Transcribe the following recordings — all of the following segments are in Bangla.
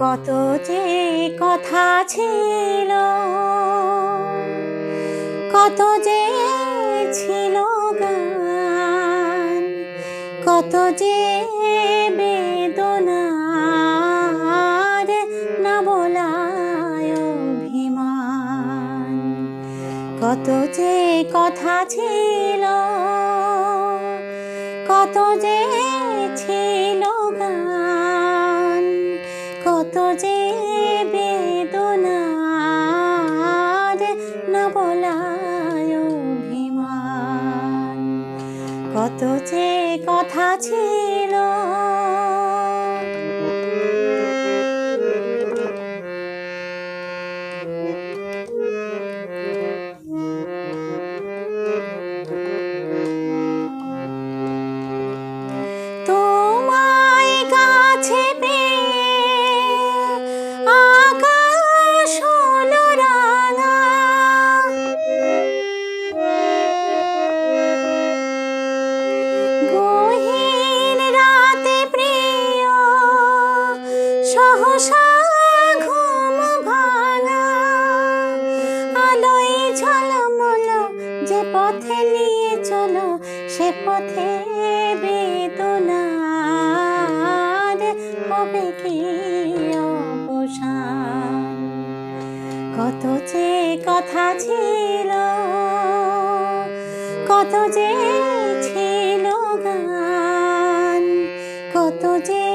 কত যে কথা ছিল, কত যে ছিল গান, কত যে বেদনার না বলায় অভিমান কত যে কথা ছিল, কত যে কত যে বেদনার না বলায় অভিমান কত যে কথা ছিল? তোমায় সে পথে বেদনার হবে কি অবসান? কত যে কথা ছিল, কত যে ছিল গান, কত যে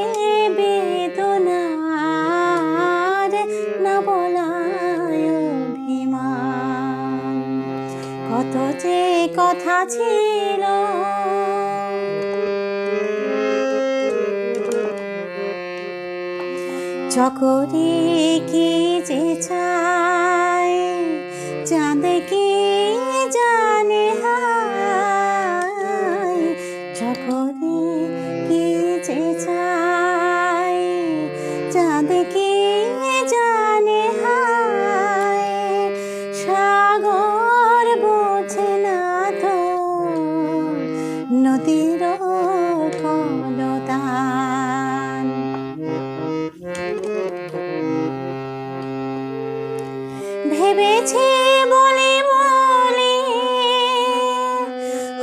কত যে কথা ছিল। চকরি কি যে চায়, চাঁদ কি জানে হায়। চকরি কি যে চায়, চাঁদ কি ভেবেছি বলে বলে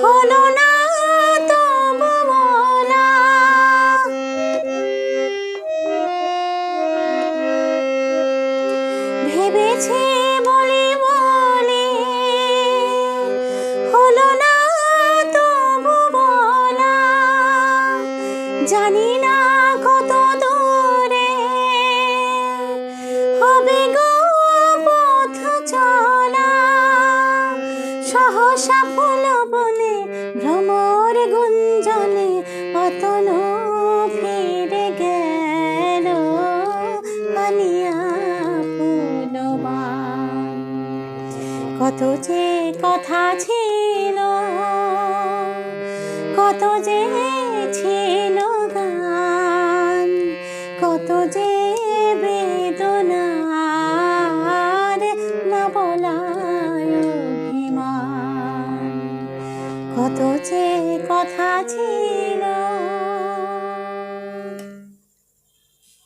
হলো না ভেবেছি বলে বলে হলো না তবু বলা জানি গুঞ্জনে পতন ফিরে গেল মানিয়া কত যে কথা ছিল কত যে ছিল কত যে কথা ছিল।